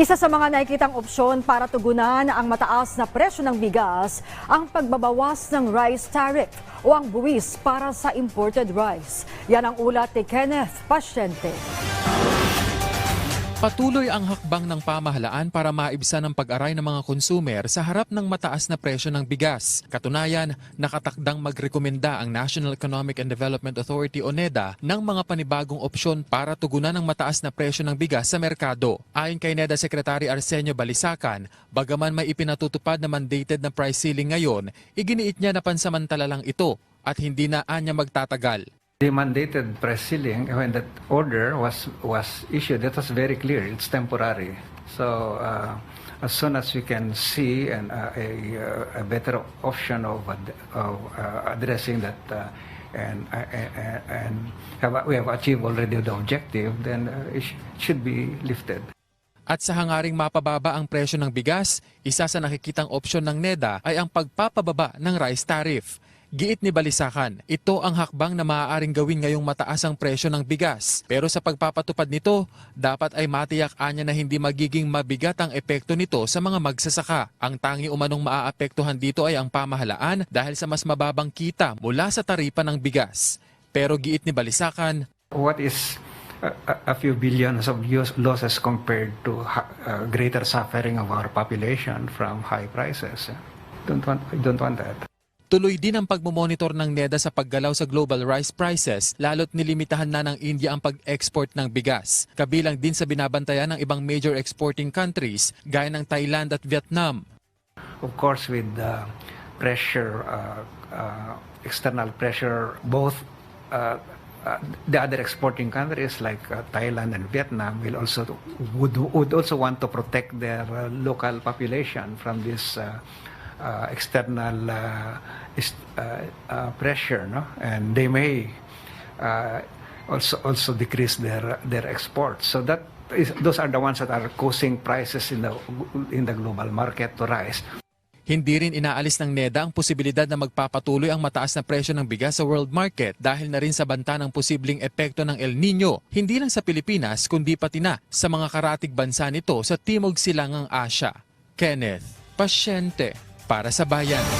Isa sa mga nakikitang opsyon para tugunan ang mataas na presyo ng bigas ang pagbabawas ng rice tariff o ang buwis para sa imported rice. Yan ang ulat ni Kenneth Pasyente. Patuloy ang hakbang ng pamahalaan para maibsan ang pag-aray ng mga konsumer sa harap ng mataas na presyo ng bigas. Katunayan, nakatakdang magrekomenda ang National Economic and Development Authority o NEDA ng mga panibagong opsyon para tugunan ang mataas na presyo ng bigas sa merkado. Ayon kay NEDA Secretary Arsenio Balisacan, bagaman may ipinatutupad na mandated na price ceiling ngayon, iginiit niya na pansamantala lang ito at hindi na anya magtatagal. The mandated price ceiling, when that order was was issued, that was very clear. It's temporary. So uh, as soon as we can see and uh, a, uh, a better option of, of uh, addressing that uh, and uh, and, and have, we have achieved already the objective, then uh, it sh- should be lifted. At sa hangaring mapababa ang presyo ng bigas, isa sa nakikitang opsyon ng NEDA ay ang pagpapababa ng rice tariff. Giit ni Balisakan, ito ang hakbang na maaaring gawin ngayong mataas ang presyo ng bigas. Pero sa pagpapatupad nito, dapat ay matiyak anya na hindi magiging mabigat ang epekto nito sa mga magsasaka. Ang tangi umanong maaapektuhan dito ay ang pamahalaan dahil sa mas mababang kita mula sa taripa ng bigas. Pero giit ni Balisakan, What is a, a- few billions of losses compared to uh, greater suffering of our population from high prices? Don't want, don't want that. Tuloy din ang pagmomonitor ng NEDA sa paggalaw sa global rice prices, lalo't nilimitahan na ng India ang pag-export ng bigas. Kabilang din sa binabantayan ng ibang major exporting countries gaya ng Thailand at Vietnam. Of course, with the pressure, uh, uh, external pressure, both uh, uh, the other exporting countries like uh, Thailand and Vietnam will also would, would also want to protect their uh, local population from this uh, uh, external uh, uh, uh, pressure, no? And they may uh, also also decrease their their exports. So that is, those are the ones that are causing prices in the in the global market to rise. Hindi rin inaalis ng NEDA ang posibilidad na magpapatuloy ang mataas na presyo ng bigas sa world market dahil na rin sa banta ng posibleng epekto ng El Nino, hindi lang sa Pilipinas kundi pati na sa mga karatig bansa nito sa Timog Silangang Asya. Kenneth, pasyente para sa bayan.